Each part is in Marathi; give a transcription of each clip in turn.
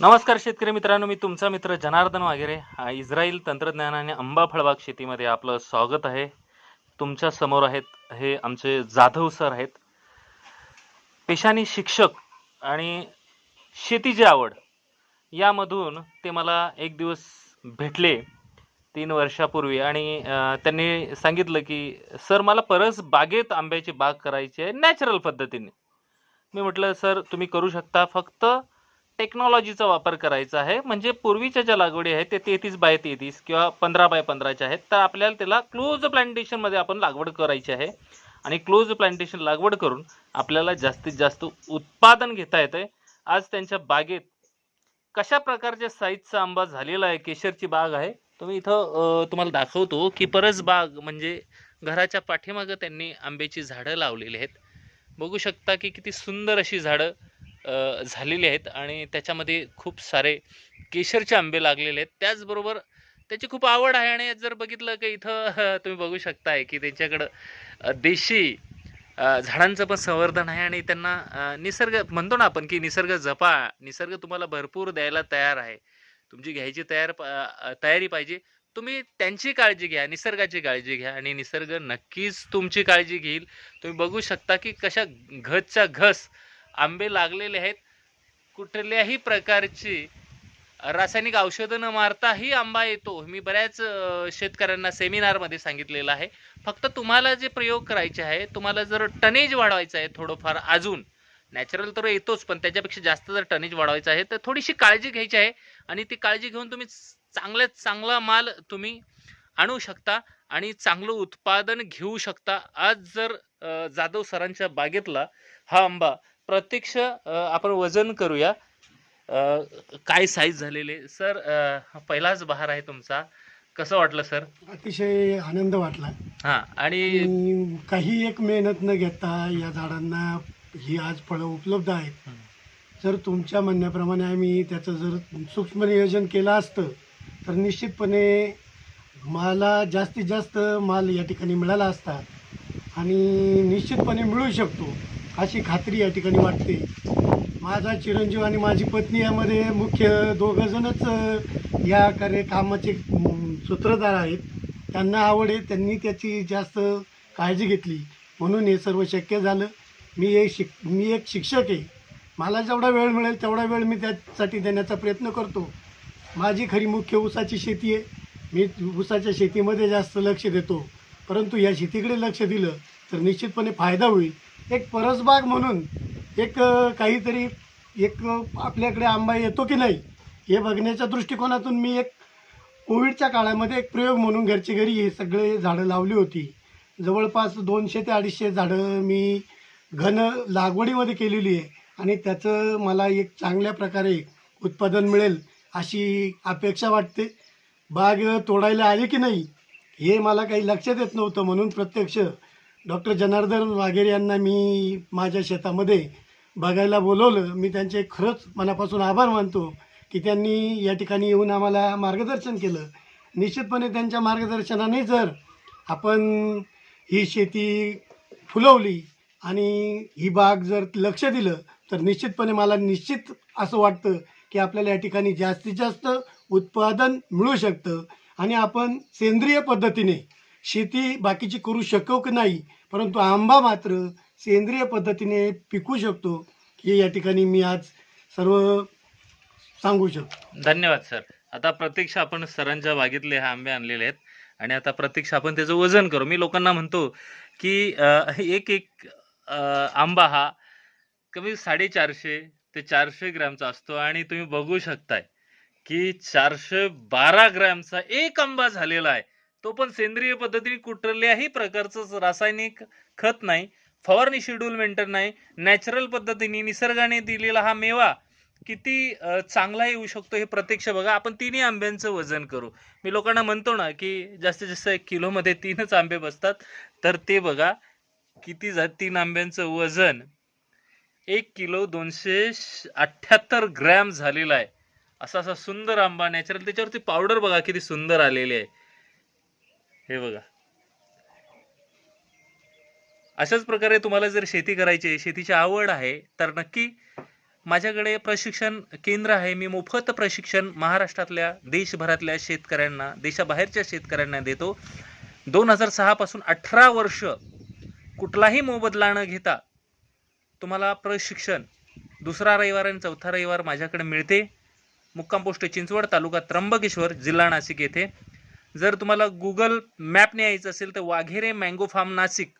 नमस्कार शेतकरी मित्रांनो मी तुमचा मित्र जनार्दन वागेरे हा इस्रायल तंत्रज्ञान आणि आंबा फळबाग शेतीमध्ये आपलं स्वागत आहे. तुमच्यासमोर आहेत हे आमचे जाधव सर आहेत. पेशाने शिक्षक आणि शेतीची आवड यामधून ते मला एक दिवस भेटले तीन वर्षापूर्वी आणि त्यांनी सांगितलं की सर मला परस बागेत आंब्याची बाग करायची आहे नॅचरल पद्धतीने. मी म्हटलं सर तुम्ही करू शकता फक्त टेक्नॉलॉजीचा वापर करायचा आहे. म्हणजे पूर्वीच्या ज्या लागवडी आहेत ते तेहतीस बाय तेहतीस किंवा पंधरा बाय पंधराच्या आहेत. तर आपल्याला त्याला क्लोज प्लांटेशनमध्ये आपण लागवड करायची आहे. आणि क्लोज प्लांटेशन लागवड करून आपल्याला जास्तीत जास्त उत्पादन घेता येतं आहे आज त्यांच्या बागेत कशा प्रकारच्या साईजचा आंबा झालेला आहे केशरची बाग आहे तुम्ही इथं तुम्हाला दाखवतो की परस बाग म्हणजे घराच्या पाठीमागं त्यांनी आंब्याची झाडं लावलेली आहेत. बघू शकता की किती सुंदर अशी झाडं झालेले आहेत आणि त्याच्यामध्ये खूप सारे केशरचे आंबे लागलेले आहेत. त्याचबरोबर त्याची खूप आवड आहे आणि जर बघितलं की इथं तुम्ही बघू शकताय की त्यांच्याकडं देशी झाडांचं पण संवर्धन आहे आणि त्यांना निसर्ग म्हणतो ना आपण की निसर्ग जपा निसर्ग तुम्हाला भरपूर द्यायला तयार आहे. तुमची घ्यायची तयार प- तयारी पाहिजे. तुम्ही त्यांची काळजी घ्या निसर्गाची काळजी घ्या आणि निसर्ग नक्कीच तुमची काळजी घेईल. तुम्ही बघू शकता की कशा घसच्या घस आंबे लागलेले आहेत. कुठल्याही प्रकारची रासायनिक औषधं न मारताही आंबा येतो. मी बऱ्याच शेतकऱ्यांना सेमिनारमध्ये सांगितलेलं आहे. फक्त तुम्हाला जे प्रयोग करायचे आहे तुम्हाला जर टनेज वाढवायचं आहे थोडंफार अजून नॅचरल तर येतोच पण त्याच्यापेक्षा जास्त जर टनेज वाढवायचं आहे तर थोडीशी काळजी घ्यायची आहे आणि ती काळजी घेऊन तुम्ही चांगल्यात चांगला माल तुम्ही आणू शकता आणि चांगलं उत्पादन घेऊ शकता. आज जर जाधव सरांच्या बागेतला हा आंबा प्रत्यक्ष आपण वजन करूया. काय साईज झालेले? सर पहिलाच बहार आहे तुमचा. कसं वाटलं सर अतिशय आनंद वाटला. हा आणि आणि काही एक मेहनत न घेता या झाडांना ही आज फळं उपलब्ध आहेत. जर तुमच्या म्हणण्याप्रमाणे आम्ही त्याचं जर सूक्ष्म नियोजन केलं असतं तर निश्चितपणे मला जास्तीत जास्त माल या ठिकाणी मिळाला असता आणि निश्चितपणे मिळू शकतो. अशी खात्री या ठिकाणी वाटते. माझा चिरंजीव आणि माझी पत्नी यामध्ये मुख्य दोघंजणच या कार्य कामाचे सूत्रधार आहेत. त्यांना आवड आहे त्यांनी त्याची जास्त काळजी घेतली. म्हणून हे सर्व शक्य झालं. मी एक शिक मी एक शिक्षक आहे. मला जेवढा वेळ मिळेल तेवढा वेळ मी त्यासाठी देण्याचा प्रयत्न करतो. माझी खरी मुख्य ऊसाची शेती आहे. मी ऊसाच्या शेतीमध्ये जास्त लक्ष देतो. परंतु या शेतीकडे लक्ष दिलं तर निश्चितपणे फायदा होईल. एक परसबाग म्हणून एक काहीतरी एक आपल्याकडे आंबा येतो की नाही हे बघण्याच्या दृष्टिकोनातून मी एक कोविडच्या काळामध्ये एक प्रयोग म्हणून घरची घरी हे सगळे झाडं लावली होती. जवळपास दोनशे ते अडीचशे झाडं मी घन लागवडीमध्ये केलेली आहे आणि त्याचं मला एक चांगल्या प्रकारे उत्पादन मिळेल अशी अपेक्षा वाटते. बाग तोडायला आली की नाही हे मला काही लक्षात येत नव्हतं म्हणून प्रत्यक्ष डॉक्टर जनार्दन वाघेरे यांना मी माझ्या शेतामध्ये बघायला बोलवलं. मी त्यांचे खरंच मनापासून आभार मानतो की त्यांनी या ठिकाणी येऊन आम्हाला मार्गदर्शन केलं. निश्चितपणे त्यांच्या मार्गदर्शनाने जर आपण ही शेती फुलवली आणि ही बाग जर लक्ष दिलं तर निश्चितपणे मला निश्चित असं वाटतं की आपल्याला या ठिकाणी जास्तीत जास्त उत्पादन मिळू शकतं आणि आपण सेंद्रिय पद्धतीने शेती बाकीची करू शकू की नाही? परंतु आंबा मात्र सेंद्रिय पद्धतीने पिकू शकतो हे या ठिकाणी मी आज सर्व सांगू शकतो. धन्यवाद सर. आता प्रत्यक्ष आपण सरांच्या बागेतले हे आंबे आणलेले आहेत आणि आता प्रत्यक्ष आपण त्याचं वजन करू. मी लोकांना म्हणतो की एक एक आंबा हा कमी साडेचारशे ते चारशे ग्रॅमचा असतो आणि तुम्ही बघू शकताय की चारशे बारा ग्रॅमचा एक आंबा झालेला आहे. तो पण सेंद्रिय पद्धतीने कुठल्याही प्रकारचं रासायनिक खत नाही फवारणी शेड्यूल मेंटेन नाही नॅचरल पद्धतीने निसर्गाने दिलेला हा मेवा किती चांगला येऊ शकतो हे प्रत्यक्ष बघा. आपण तिन्ही आंब्यांचं वजन करू. मी लोकांना म्हणतो ना की जास्तीत जास्त एक किलोमध्ये तीनच आंबे बसतात. तर ते बघा किती जा तीन आंब्यांचं वजन? एक किलो दोनशे अठ्ठ्याहत्तर ग्रॅम झालेला आहे. असा असा सुंदर आंबा नॅचरल त्याच्यावरती पावडर बघा किती सुंदर आलेली आहे. हे बघा. अशाच प्रकारे तुम्हाला जर शेती करायची आहे शेतीची आवड आहे तर नक्की माझ्याकडे प्रशिक्षण केंद्र आहे. मी मोफत प्रशिक्षण महाराष्ट्रातल्या देशभरातल्या शेतकऱ्यांना देशाबाहेरच्या शेतकऱ्यांना देतो. दोन हजार सहापासून अठरा वर्ष कुठलाही मोबदला न घेता तुम्हाला प्रशिक्षण दुसरा रविवार आणि चौथा रविवार माझ्याकडे मिळते. मुक्काम पोस्ट चिंचवड तालुका त्र्यंबकेश्वर जिल्हा नाशिक येथे. जर तुम्हाला गुगल मॅपने यायचं असेल तर वाघेरे मँगो फार्म नाशिक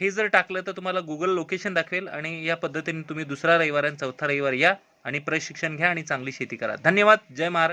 हे जर टाकलं तर तुम्हाला गुगल लोकेशन दाखवेल आणि या पद्धतीने तुम्ही दुसरा रविवार आणि चौथा रविवार या आणि प्रशिक्षण घ्या आणि चांगली शेती करा. धन्यवाद. जय महाराज.